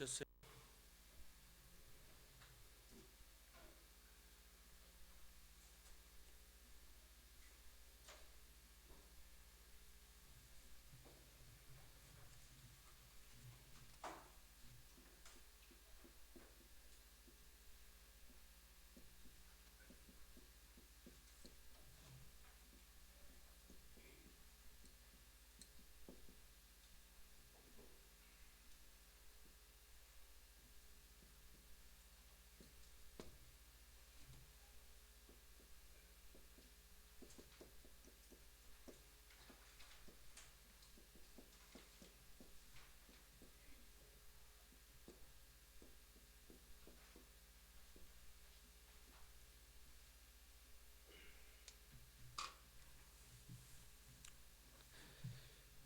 됐어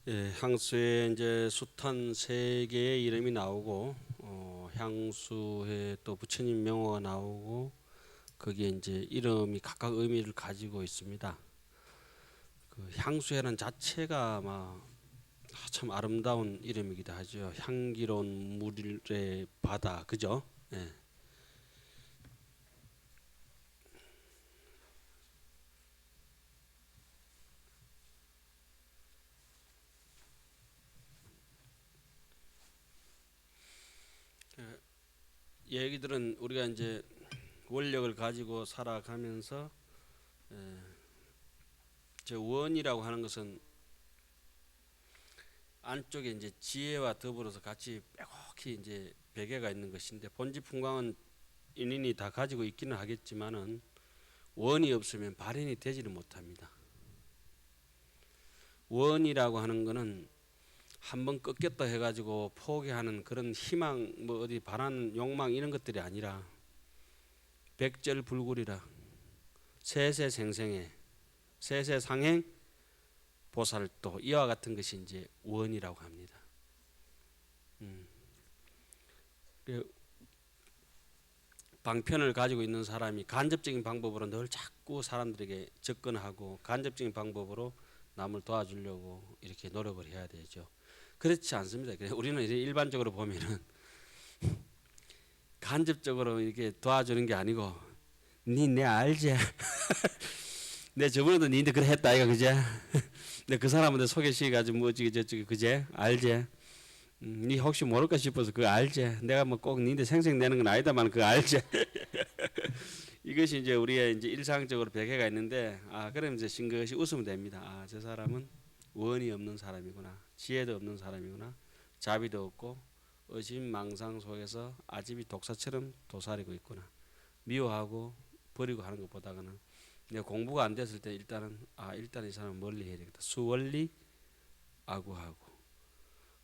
예, 향수에 이제 숱한 세 개의 이름이 나오고 어, 향수에 또 부처님 명호가 나오고 거기에 이제 이름이 각각 의미를 가지고 있습니다. 그 향수회는 자체가 막참 아름다운 이름이기도 하죠. 향기로운 물의 바다, 그죠? 예. 얘기들은 우리가 이제 원력을 가지고 살아가면서 에, 저 원이라고 하는 것은 안쪽에 이제 지혜와 더불어서 같이 빼곡히 이제 베개가 있는 것인데 본지 풍광은 인인이 다 가지고 있기는 하겠지만은 원이 없으면 발현이 되지를 못합니다. 원이라고 하는 것은 한번 꺾였다 해가지고 포기하는 그런 희망 뭐 어디 바라는 욕망 이런 것들이 아니라 백절불굴이라 세세생생해 세세상행 보살도 이와 같은 것이 이제 원이라고 합니다. 음. 그 방편을 가지고 있는 사람이 간접적인 방법으로 늘 자꾸 사람들에게 접근하고 간접적인 방법으로 남을 도와주려고 이렇게 노력을 해야 되죠. 그렇지 않습니다. 우리는 이제 일반적으로 보면은 간접적으로 이렇게 도와주는 게 아니고 니내 알지? 내 저번에도 니한테 그래 했다 이거 그제? 내그 사람한테 소개시켜가지고 뭐 어찌게 저찌게 그제? 알지? 음, 니 혹시 모를까 싶어서 그거 알지? 내가 뭐 꼭 니한테 생생 내는 건 아니다만 그거 알지? 이것이 이제 우리의 이제 일상적으로 백해가 있는데 아 그럼 이제 싱긋이 웃으면 됩니다. 아 저 사람은 원이 없는 사람이구나. 지혜도 없는 사람이구나. 자비도 없고 의심망상 속에서 아집이 독사처럼 도사리고 있구나. 미워하고 버리고 하는 것보다는 내 공부가 안 됐을 때 일단은 아 일단 이 사람 멀리 해야 되겠다. 수원리 아구하고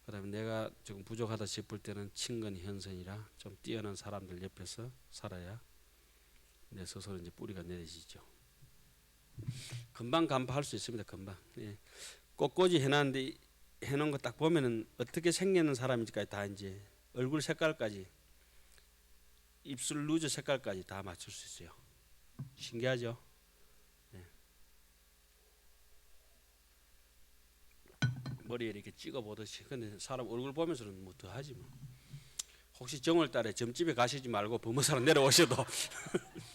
그다음에 내가 조금 부족하다 싶을 때는 친근히 현선이라 좀 뛰어난 사람들 옆에서 살아야 내 스스로 이제 뿌리가 내려지죠. 금방 간파할 수 있습니다. 금방. 예. 꽃꽂이 해놨는데 해놓은 거 딱 보면은 어떻게 생기는 사람인지까지 다 이제 얼굴 색깔까지 입술 루즈 색깔까지 다 맞출 수 있어요. 신기하죠? 예. 머리에 이렇게 찍어 보듯이 근데 사람 얼굴 보면서는 뭐 더 하지 뭐. 혹시 정월 달에 점집에 가시지 말고 범어사로 내려오셔도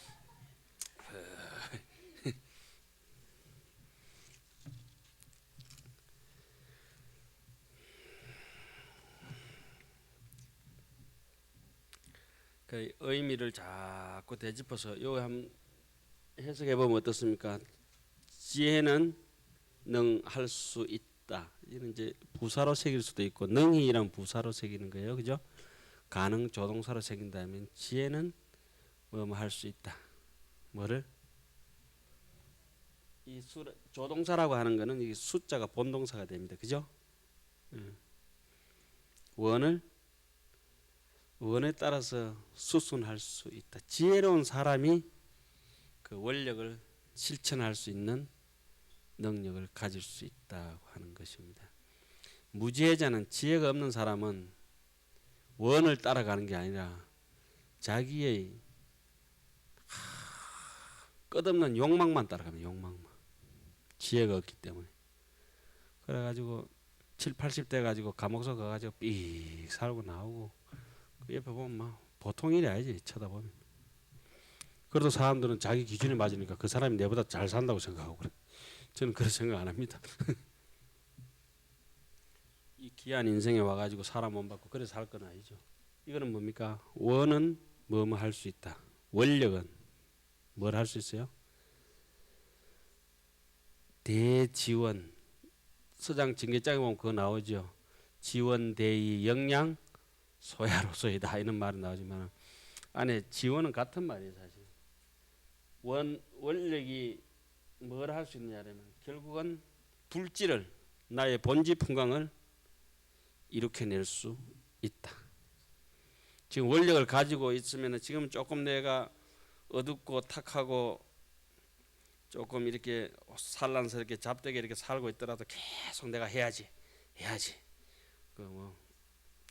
그 의미를 자꾸 되짚어서 요 한번 해석해 보면 어떻습니까? 지혜는 능할 수 있다. 이는 이제 부사로 새길 수도 있고 능히란 부사로 새기는 거예요. 그죠? 가능 조동사로 새긴다면 지혜는 뭐할수 있다. 뭐를? 이 수, 조동사라고 하는 거는 이 숫자가 본동사가 됩니다. 그죠? 음. 원을 원에 따라서 수순할 수 있다. 지혜로운 사람이 그 원력을 실천할 수 있는 능력을 가질 수 있다고 하는 것입니다. 무지혜자는 지혜가 없는 사람은 원을 따라가는 게 아니라 자기의 끝없는 욕망만 따라갑니다. 욕망만. 지혜가 없기 때문에. 그래가지고 7, 80대 가지고 감옥서 가가지고 삑 살고 나오고 그 옆에 보면 막 보통 일이 아니지 쳐다보면. 그래도 사람들은 자기 기준에 맞으니까 그 사람이 내보다 잘 산다고 생각하고 그래. 저는 그런 생각 안 합니다. 이 귀한 인생에 와가지고 사람 못 받고 그래 살 건 아니죠. 이거는 뭡니까? 원은 뭐뭐 할 수 있다. 원력은 뭘 할 수 있어요? 대지원 서장 징계장에 보면 그거 나오죠. 지원 대의 영양 소야로서이다 이런 말은 나오지만 안에 지원은 같은 말이에요 사실. 원 원력이 뭘 할 수 있느냐면 결국은 불질을 나의 본지 풍광을 일으켜낼 수 있다. 지금 원력을 가지고 있으면 지금 조금 내가 어둡고 탁하고 조금 이렇게 산란스럽게 잡되게 이렇게 살고 있더라도 계속 내가 해야지 해야지 그뭐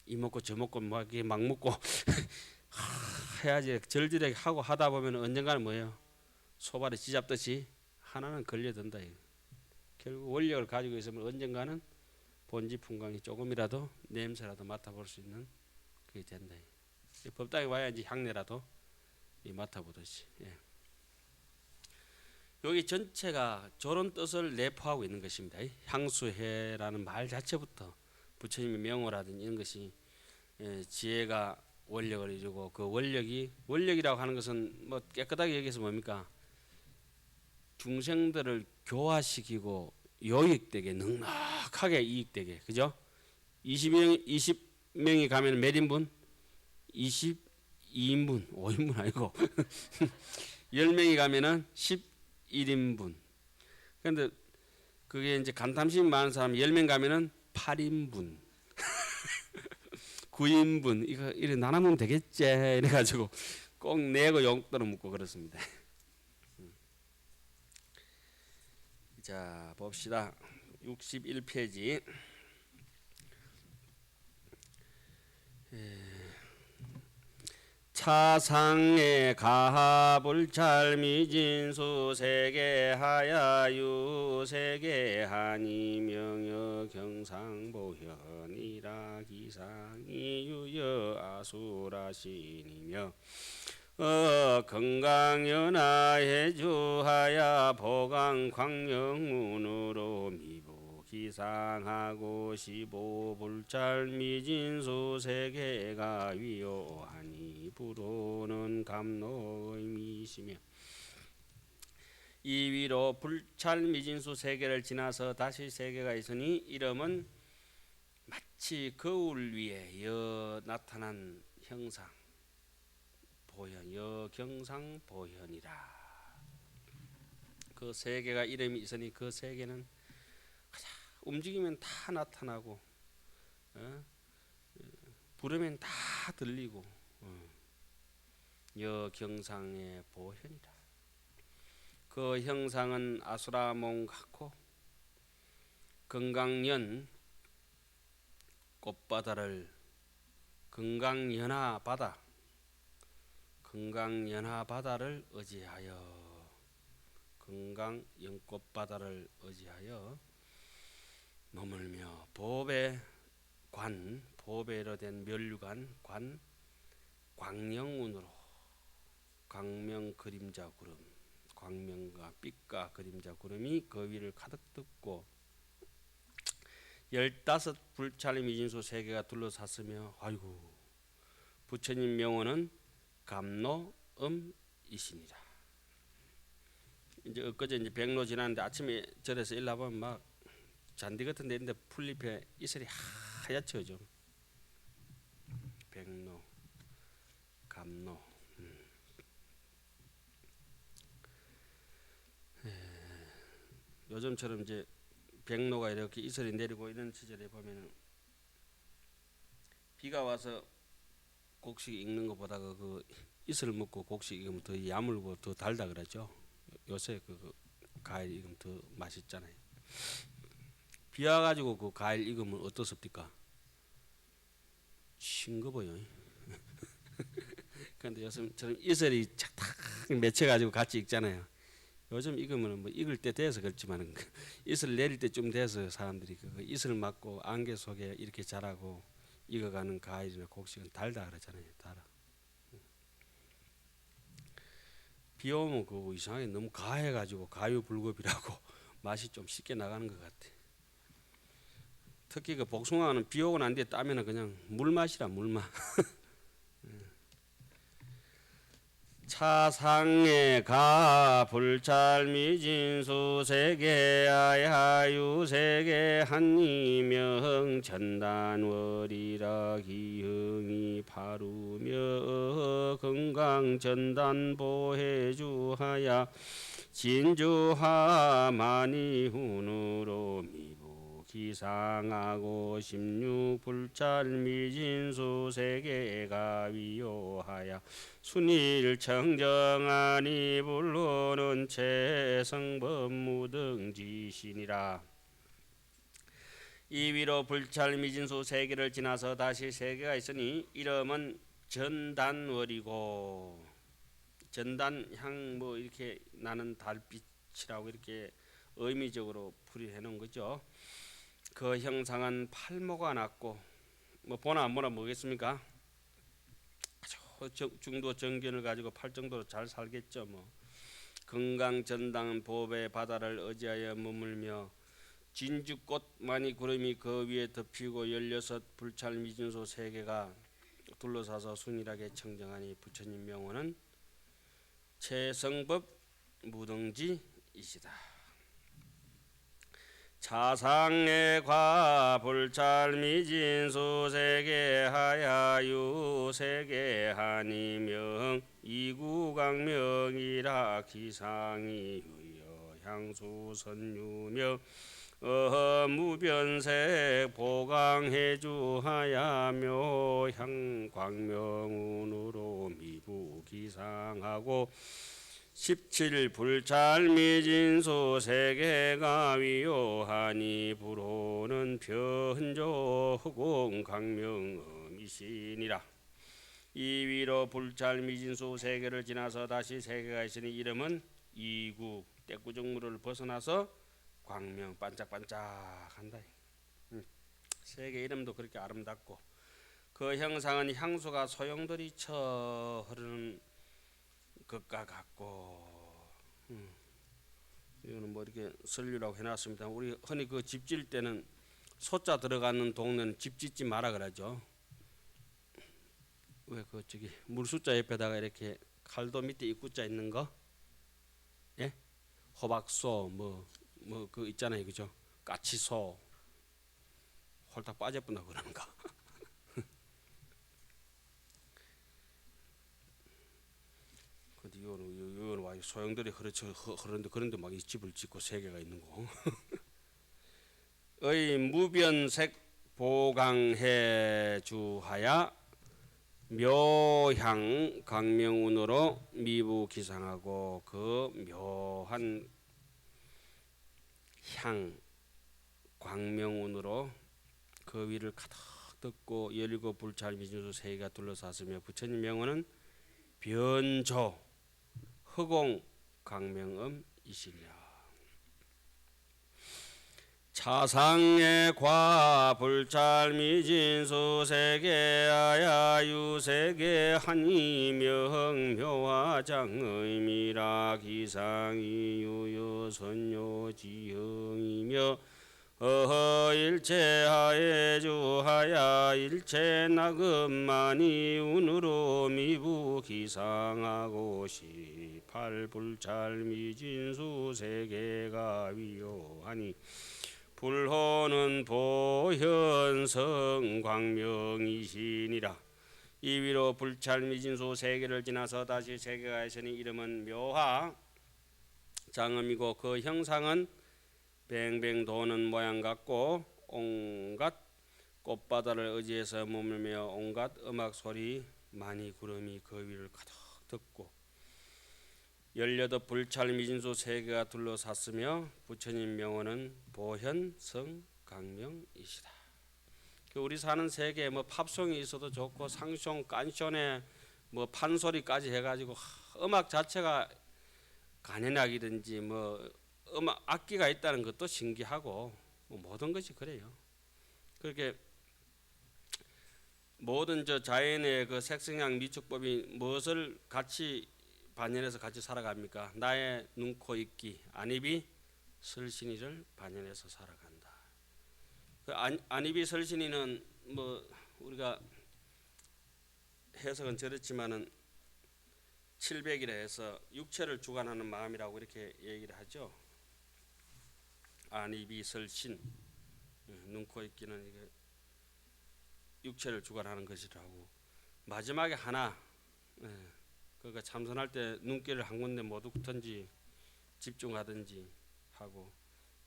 이 먹고 저 먹고 뭐 이렇게 막 먹고 하, 해야지 절절하게 하고 하다 보면 언젠가는 뭐예요 소발에 쥐잡듯이 하나는 걸려든다 이거. 결국 원력을 가지고 있으면 언젠가는 본지 풍광이 조금이라도 냄새라도 맡아볼 수 있는 그게 된다. 이 법당에 와야지 향내라도 이 맡아보듯이. 예. 여기 전체가 저런 뜻을 내포하고 있는 것입니다. 이 향수해라는 말 자체부터 부처님의 명호라든지 이런 것이 예, 지혜가 원력을 이루고 그 원력이 원력이라고 하는 것은 뭐 깨끗하게 얘기해서 뭡니까? 중생들을 교화시키고 요익되게 넉넉하게 이익되게 그죠? 20명 20명이 가면 몇 인분? 22인분 5인분 아니고 10명이 가면은 11인분 근데 그게 이제 간탐심이 많은 사람 10명 가면은 8인분 9인분 이거 이래 나눠면 되겠지 이래 가지고 꼭 내고 용돈을 묻고 그렇습니다. 자 봅시다. 61페이지. 차상의 가합을 잘 미진수 세계하야 유 세계하니 명여 경상보현이라 기상이 유여 아수라신이며 어 건강연하해 주하야 보강 광명문으로 미보 기상하고 시보 불찰 미진수 세계가 위요하니 부로는 감노의미시며 이 위로 불찰 미진수 세계를 지나서 다시 세계가 있으니 이름은 마치 거울 위에 여 나타난 형상 보현 여경상 보현이라. 그 세계가 이름이 있으니 그 세계는 움직이면 다 나타나고 어? 부르면 다 들리고 어. 여경상의 보현이라 그 형상은 아수라몽 같고 건강연 꽃바다를 건강연화 바다 건강연화 바다를 의지하여 건강 연꽃 바다를 의지하여 머물며 보배 관 보배로 된 멸류관 관 광명운으로 광명 그림자 구름 광명과 빛과 그림자 구름이 그 위를 가득 덮고 열다섯 불찰 미진수 세계가 둘러쌌으며 아이고 부처님 명호는 감노음이시니라. 이제 엊그제 이제 백로 지났는데 아침에 절에서 일나 보면 막 잔디 같은 데 있는데 풀잎에 이슬이 하얗죠 좀. 백로, 감로. 음. 에, 요즘처럼 이제 백로가 이렇게 이슬이 내리고 이런 시절에 보면은 비가 와서 곡식 익는 것보다 그, 그 이슬 먹고 곡식 익으면 더 야물고 더 달다 그러죠. 요새 그, 그 과일 익으면 더 맛있잖아요. 비 와 가지고 그 과일 익으면 어떻습니까? 싱거워요. 그런데 요즘처럼 이슬이 착탁 맺혀 가지고 같이 익잖아요. 요즘 익으면 뭐 익을 때 돼서 그렇지만 이슬 내릴 때쯤 돼서 사람들이 그 이슬 맞고 안개 속에 이렇게 자라고 익어가는 과일이나 곡식은 달다 그러잖아요. 달아. 비 오면 그거 이상하게 너무 가해가지고 가유불급이라고 맛이 좀 쉽게 나가는 것 같아. 특히 그 복숭아는 비 오고 난 뒤에 따면은 그냥 물 맛이라 물 맛. 차상에 가 불찰미진수 세계 아야유 세계 한이명 전단월이라 기흥이 바루며 건강 전단 보해주하야 진주하 만이훈으로 미부 기상하고 십육 불찰미진수 세계가 위요하야 순일 청정하니 불로는 최성범 무등지신이라 이 위로 불찰 미진수 세계를 지나서 다시 세계가 있으니 이름은 전단월이고 전단향 뭐 이렇게 나는 달빛이라고 이렇게 의미적으로 풀이해 놓은 거죠. 그 형상은 팔모가 났고 뭐 보나 안 보나 정- 중도 정견을 가지고 팔 정도로 잘 살겠죠 뭐. 건강 전당 보배 바다를 의지하여 머물며 진주꽃 많이 구름이 그 위에 덮이고 열여섯 불찰 미진소 세 개가 둘러싸서 순일하게 청정하니 부처님 명호는 최성법 무등지이시다. 차상의 과 불찰 미진수 세계 하야 유 세계 한이명 이구강명이라 기상이 유여 향수 선유명 어 무변색 보강해주하야며 향광명운으로 미부 기상하고 17 불찰 미진수 세계가 위요하니 불호는 변조 흑공 강명음이시니라. 이 위로 불찰 미진수 세계를 지나서 다시 세계가 있으니 이름은 이구 떼꾸정물을 벗어나서 광명 반짝반짝한다. 음, 세계 이름도 그렇게 아름답고 그 형상은 향수가 소용돌이 쳐 흐르는 것과 같고 음. 이거는 뭐 이렇게 설류라고 해놨습니다. 우리 흔히 그집질 때는 소자 들어가는 동네는 집 짓지 마라 그러죠. 왜 그 저기 물숫자 옆에다가 이렇게 칼도 밑에 입구자 있는 거, 예, 호박소 뭐 뭐 그 있잖아요, 그죠? 까치소 홀딱 빠져뿐나 그러는 거. 근데 이거는 이거는 와. 소용돌이 흐르쳐 흐르는데 그런데 막 이 집을 짓고 세 개가 있는 거. 의 무변색 보강해 주하야 묘향 강명운으로 미부 기상하고 그 묘한 향 광명운으로 그 위를 가득 덮고 열일곱 불찰 미진수 세계가 둘러쌌으며 부처님 명언은 변조 허공 강명음이시냐 차상의 과 불찰 미진수 세계아야 유세계 한이명 묘화장의 미라 기상이 유유 선요 지형이며 어허 일체하에 주하야 일체 나금만이 운으로 미부 기상하고 시팔 불찰 미진수 세계가 위요하니 불호는 보현성 광명이시니라. 이 위로 불찰 미진수 세계를 지나서 다시 세계가 있으니 이름은 묘화 장음이고 그 형상은 뱅뱅 도는 모양 같고 온갖 꽃바다를 의지해서 머물며 온갖 음악 소리 많이 구름이 그 위를 가득 덮고 열여덟 불찰 미진수 세계가 둘러쌌으며 부처님 명언은 보현성 강명이시다. 그 우리 사는 세계에 뭐 팝송이 있어도 좋고 상숑 깐숑에 뭐 판소리까지 해가지고 하, 음악 자체가 간현악이든지 뭐 음악 악기가 있다는 것도 신기하고 뭐 모든 것이 그래요. 그렇게 모든 저 자연의 그 색성향 미축법이 무엇을 같이 반영해서 같이 살아갑니까? 나의 눈, 코, 입기, 안입이 설신이를 반영해서 살아간다. 그 안, 안입이 설신이는 뭐 우리가 해석은 저렇지만은 700이라 해서 육체를 주관하는 마음이라고 이렇게 얘기를 하죠. 안입이 설신 눈, 코, 입기는 이게 육체를 주관하는 것이라고. 마지막에 하나 예, 그러니까 참선할 때 눈길을 한 군데 못 두든지 집중하든지 하고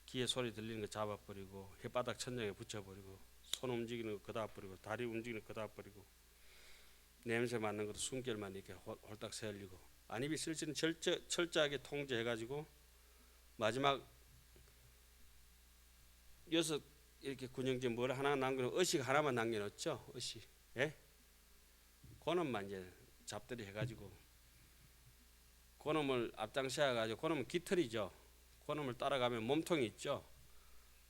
귀에 소리 들리는 거 잡아버리고 혓바닥 천장에 붙여버리고 손 움직이는 거 그다 버리고 다리 움직이는 거 그다 버리고 냄새 맡는 것도 숨결만 이렇게 홀- 홀딱 세울리고. 안입이 쓸지는 철저, 철저하게 통제해가지고 마지막 여섯 이렇게 군영지 뭘 하나 남겨 의식 하나만 남겨놓죠 의식. 예? 그놈만 이제 잡들이 해가지고 그놈을 앞장서야 가지고 그놈은 깃털이죠. 그놈을 따라가면 몸통이 있죠.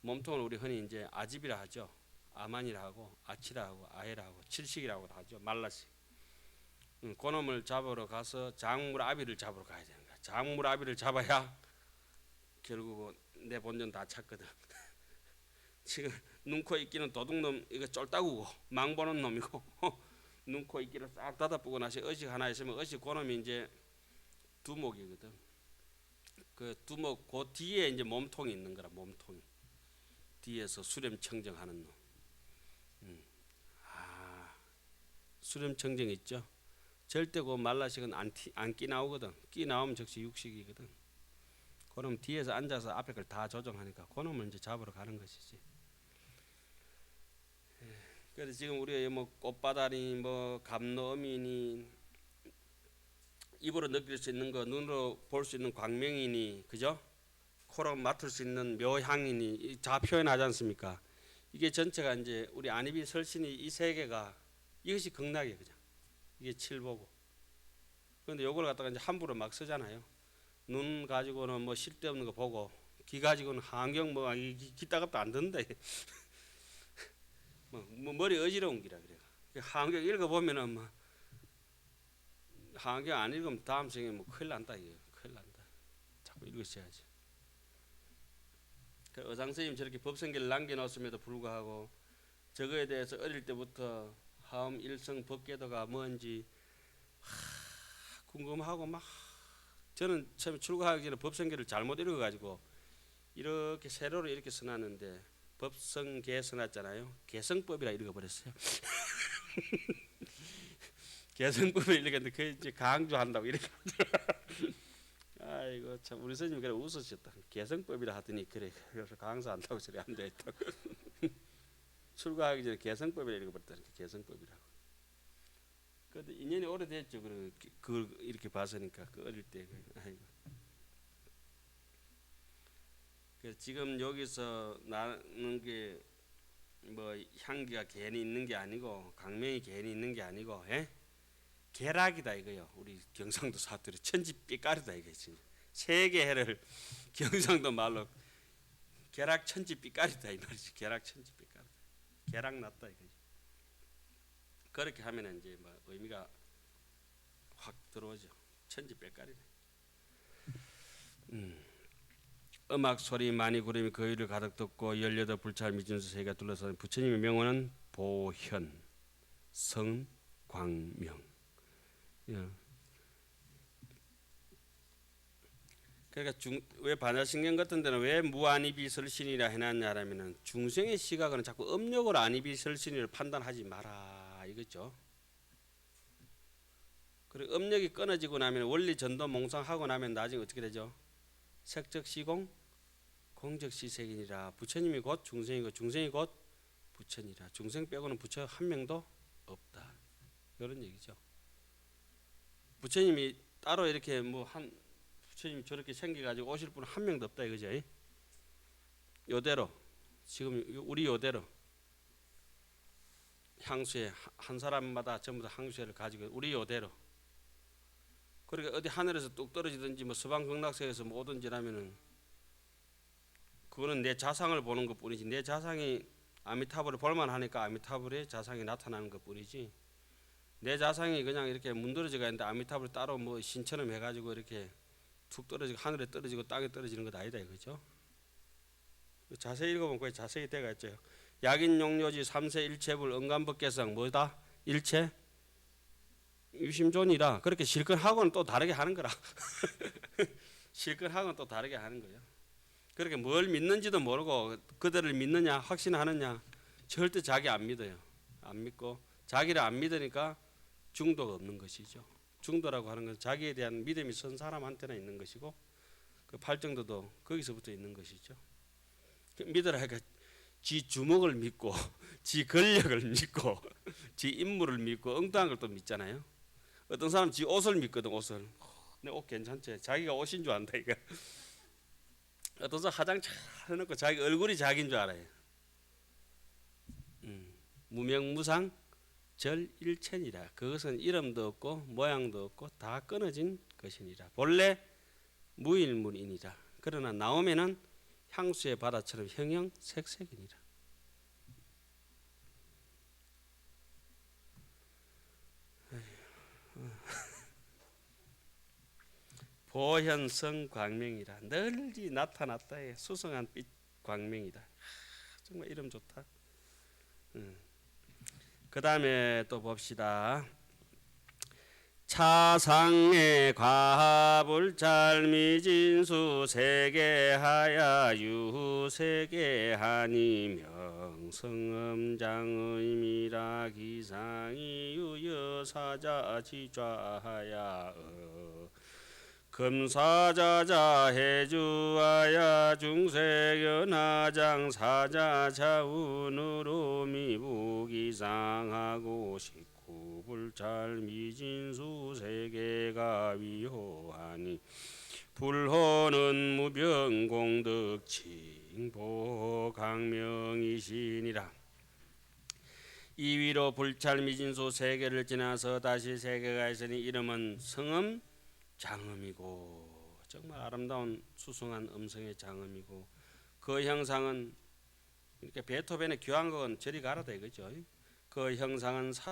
몸통을 우리 흔히 이제 아집이라 하죠. 아만이라 하고 아치라 하고 아해라 하고 칠식이라고 하죠. 말라식 음, 그놈을 잡으러 가서 작물 아비를 잡으러 가야 되는 거야. 작물 아비를 잡아야 결국 내 본전 다 찾거든 지금 눈코 입기는 도둑놈 이거 쫄따구고 망보는 놈이고 눈코 입기를 싹 닫아보고 나서 의식 하나 있으면 의식 그놈이 이제 두목이거든. 그 두목 그 뒤에 이제 몸통이 있는 거라 몸통이 뒤에서 수렴 청정하는 놈. 음. 아 수렴 청정 있죠. 절대 그 말라식은 안끼 나오거든. 끼 나오면 즉시 육식이거든. 그럼 뒤에서 앉아서 앞에 걸 다 조정하니까 그놈을 이제 잡으러 가는 것이지. 그래서 지금 우리가 뭐 꽃바다니 뭐 감로음이니 입으로 느낄 수 있는 거 눈으로 볼 수 있는 광명이니 그죠? 코로 맡을 수 있는 묘향이니 이다 표현하지 않습니까? 이게 전체가 이제 우리 안입이 설신이 이 세 개가 이것이 극락이에요 그냥 이게 칠보고 그런데 요걸 갖다가 이제 함부로 막 쓰잖아요 눈 가지고는 뭐 쓸데없는 거 보고 귀 가지고는 환경 뭐 이- 이- 귀따갑도 안 듣는다 뭐, 뭐 머리 어지러운 기라 그래. 그 한경 읽어 보면은 뭐 한경 안 읽으면 다음 생에 뭐 큰일 난다 이거 큰일 난다. 자꾸 읽으셔야지. 그 의상 선생님 저렇게 법성계를 남겨놓았음에도 불구하고 저거에 대해서 어릴 때부터 하음 일성 법계도가 뭔지 하, 궁금하고 막 저는 처음에 출가하기 전에 법성계를 잘못 읽어가지고 이렇게 세로로 이렇게 써놨는데 법성계 써놨잖아요. 개성법이라 읽어버렸어요. 개성법을 읽었는데 그 이제 강조한다고 이렇게 아이고 참 우리 선생님 그래 웃으셨다. 개성법이라 하더니 그래 그래서 강조한다고 저리 안 되겠다. 출가하기 전에 개성법이라 읽어버렸다니까 개성법이라고. 그런데 인연이 오래됐죠. 그 그걸 이렇게 봤으니까 그 어릴 때 그, 아이고. 그래서 지금 여기서 나는 게 뭐 향기가 괜히 있는 게 아니고 강명이 괜히 있는 게 아니고 예? 계락이다 이거요. 우리 경상도 사투리 천지 삐까리다 이거 진짜. 세계 해를 경상도 말로 계락 천지 삐까리다 이 말이지. 계락 천지 삐까리. 계락 났다 이거지. 그렇게 하면 이제 뭐 의미가 확 들어오죠. 천지 삐까리네. 음. 음악 소리 많이 구름이 그 위를 가득 듣고 열여덟 불찰 미진수 세가 둘러싼 부처님의 명호는 보현 성광명 예. 그러니까 중, 왜 반야신경 같은 데는 왜 무안이비설신이라 해놨냐라면은 중생의 시각은 자꾸 음력으로 안이비설신을 판단하지 마라 이거죠. 그리고 음력이 끊어지고 나면 원리 전도 몽상하고 나면 나중에 어떻게 되죠? 색적 시공 공적 시색이니라 부처님이 곧 중생이고 중생이 곧 부처니라. 중생 빼고는 부처 한 명도 없다. 이런 얘기죠. 부처님이 따로 이렇게 뭐 한 부처님이 저렇게 생겨가지고 오실 분은 한 명도 없다 이거죠. 요대로. 지금 우리 요대로. 향수에 한 사람마다 전부 다 향수를 가지고 우리 요대로. 그러니까 어디 하늘에서 뚝 떨어지든지 뭐 서방 극락세에서 뭐든지 하면은 그거는 내 자상을 보는 것 뿐이지 내 자상이 아미타불을 볼만 하니까 아미타불의 자상이 나타나는 것 뿐이지 내 자상이 그냥 이렇게 문드러지가 있는데 아미타불 따로 뭐 신처럼 해가지고 이렇게 툭 떨어지고 하늘에 떨어지고 땅에 떨어지는 것 아니다 이거죠. 자세히 읽어보면 거기 자세히 돼가 있죠. 약인 용료지 삼세 일체불 응감법계성 뭐다 일체 유심존이라 그렇게 실컷하고는 또 다르게 하는 거라. 실컷하고는 또 다르게 하는 거예요. 그렇게 뭘 믿는지도 모르고 그들을 믿느냐 확신하느냐 절대 자기 안 믿어요. 안 믿고 자기를 안 믿으니까 중도가 없는 것이죠. 중도라고 하는 건 자기에 대한 믿음이 선 사람한테나 있는 것이고 그 팔정도도 거기서부터 있는 것이죠. 그 믿으라 하니까 지 주먹을 믿고 지 권력을 믿고 지 인물을 믿고 엉뚱한 걸 또 믿잖아요. 어떤 사람 지 옷을 믿거든 옷을. 내 옷 괜찮지? 자기가 옷인 줄 안다 이거. 어떤 사람 화장 잘 해놓고 자기 얼굴이 자기인 줄 알아요. 음, 무명무상 절일체니라. 그것은 이름도 없고 모양도 없고 다 끊어진 것이니라. 본래 무일문이니라. 그러나 나오면은 향수의 바다처럼 형형 색색이니라. 보현성 광명이라 널리 나타났다의 수성한 빛 광명이다. 하, 정말 이름 좋다. 그 다음에 또 봅시다. 차상의 과불잘 미진수 세계하야 유세계하니 명성음장의 미라 기상이 유여사자 지좌하야 어. 금사자자 해주하야 중세견하장 사자 자운으로 미부기상하고 식구불찰 미진수 세계가 위호하니 불호는 무병공덕 징보 강명이시니라. 이 위로 불찰 미진수 세계를 지나서 다시 세계가 있으니 이름은 성음 장음이고 정말 아름다운 수승한 음성의 장음이고 그 형상은 이렇게 베토벤의 교향곡은 저리 가라다 이거죠. 그 형상은 사